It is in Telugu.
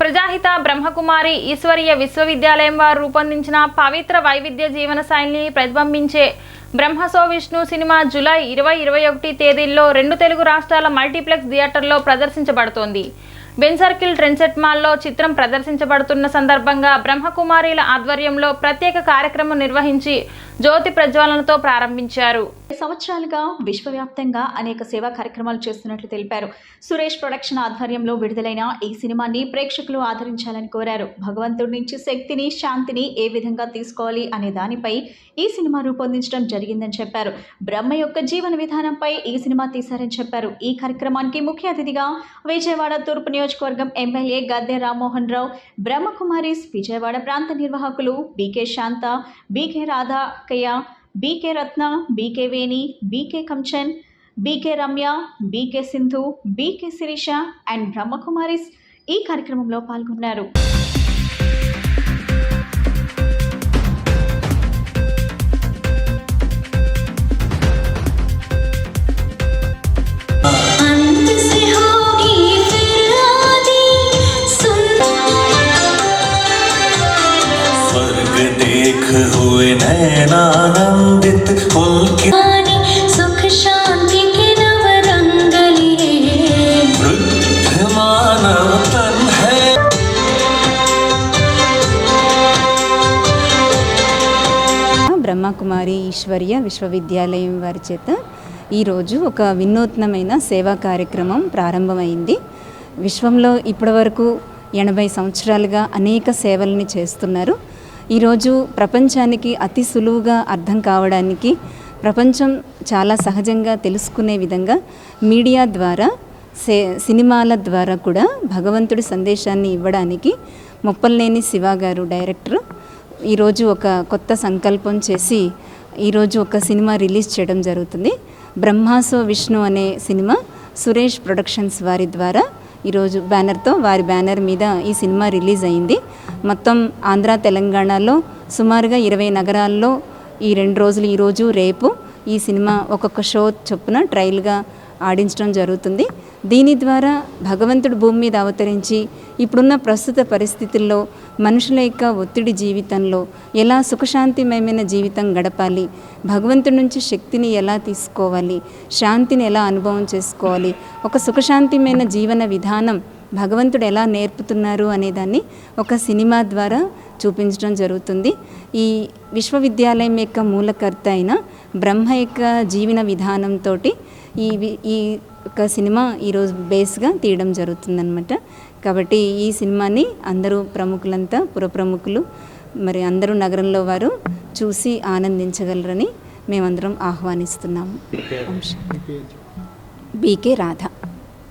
ప్రజాహిత బ్రహ్మకుమారి ఈశ్వరీయ విశ్వవిద్యాలయం వారు రూపొందించిన పవిత్ర వైవిధ్య జీవన శైలిని ప్రతిబింబించే బ్రహ్మసో విష్ణు సినిమా జూలై ఇరవై ఇరవై ఒకటి తేదీల్లో రెండు తెలుగు రాష్ట్రాల మల్టీప్లెక్స్ థియేటర్లో ప్రదర్శించబడుతోంది. బెన్ సర్కిల్ ట్రెన్సెట్ మాల్లో చిత్రం ప్రదర్శించబడుతున్న సందర్భంగా బ్రహ్మకుమారీల ఆధ్వర్యంలో ప్రత్యేక కార్యక్రమం నిర్వహించి జ్యోతి ప్రజ్వలనతో ప్రారంభించారు. సంవత్సరాలుగా విశ్వవ్యాప్తంగా అనేక సేవా కార్యక్రమాలు చేస్తున్నట్లు తెలిపారు. సురేష్ ప్రొడక్షన్ ఆధ్వర్యంలో విడుదలైన ఈ సినిమాని ప్రేక్షకులు ఆదరించాలని కోరారు. భగవంతుడి నుంచి శక్తిని శాంతిని ఏ విధంగా తీసుకోవాలి అనే దానిపై ఈ సినిమా రూపొందించడం జరిగిందని చెప్పారు. బ్రహ్మ యొక్క జీవన విధానంపై ఈ సినిమా తీశారని చెప్పారు. ఈ కార్యక్రమానికి ముఖ్య అతిథిగా విజయవాడ తూర్పు నియోజకవర్గం ఎమ్మెల్యే గద్దె రామ్మోహన్ రావు బ్రహ్మకుమారీస్ విజయవాడ ప్రాంత నిర్వాహకులు BK Shanta BK Radhakayya BK Ratna BK Veni BK Kanchan BK Ramya BK Sindhu BK Sirisha and Brahma Kumaris ఈ కార్యక్రమంలో పాల్గొన్నారు. देख हुए नैनानंदित उनकी सुंदरानी सुख शांति के नव रंग लिए वृद्ध मानव तन है బ్రహ్మకుమారి ఈశ్వర్య విశ్వవిద్యాలయం వారి చేత ఈరోజు ఒక వినూత్నమైన సేవా కార్యక్రమం ప్రారంభమైంది విశ్వంలో ఇప్పటివరకు ఎనభై సంవత్సరాలుగా అనేక సేవల్ని చేస్తున్నారు ఈరోజు ప్రపంచానికి అతి సులువుగా అర్థం కావడానికి ప్రపంచం చాలా సహజంగా తెలుసుకునే విధంగా మీడియా ద్వారా సే సినిమాల ద్వారా కూడా భగవంతుడి సందేశాన్ని ఇవ్వడానికి మొప్పల్నేని శివ గారు డైరెక్టర్ ఈరోజు ఒక కొత్త సంకల్పం చేసి ఈరోజు ఒక సినిమా రిలీజ్ చేయడం జరుగుతుంది. బ్రహ్మాసో విష్ణు అనే సినిమా సురేష్ ప్రొడక్షన్స్ వారి ద్వారా ఈరోజు బ్యానర్తో వారి బ్యానర్ మీద ఈ సినిమా రిలీజ్ అయింది. మొత్తం ఆంధ్ర తెలంగాణలో సుమారుగా ఇరవై నగరాల్లో ఈ రెండు రోజులు ఈరోజు రేపు ఈ సినిమా ఒక్కొక్క షో చొప్పున ట్రయల్గా ఆడించడం జరుగుతుంది. దీని ద్వారా భగవంతుడు భూమి మీద అవతరించి ఇప్పుడున్న ప్రస్తుత పరిస్థితుల్లో మనుషుల యొక్క ఒత్తిడి జీవితంలో ఎలా సుఖశాంతిమయమైన జీవితం గడపాలి భగవంతుడి నుంచి శక్తిని ఎలా తీసుకోవాలి శాంతిని ఎలా అనుభవం చేసుకోవాలి ఒక సుఖశాంతిమైన జీవన విధానం భగవంతుడు ఎలా నేర్పుతున్నారు అనేదాన్ని ఒక సినిమా ద్వారా చూపించడం జరుగుతుంది. ఈ విశ్వవిద్యాలయం యొక్క మూలకర్త అయిన బ్రహ్మ యొక్క జీవన విధానంతో ఈ ఈ ఒక సినిమా ఈరోజు బేస్గా తీయడం జరుగుతుందన్నమాట. కాబట్టి ఈ సినిమాని అందరూ ప్రముఖులంతా పురప్రముఖులు మరి అందరూ నగరంలో వారు చూసి ఆనందించగలరని మేమందరం ఆహ్వానిస్తున్నాము. బీకే రాధ.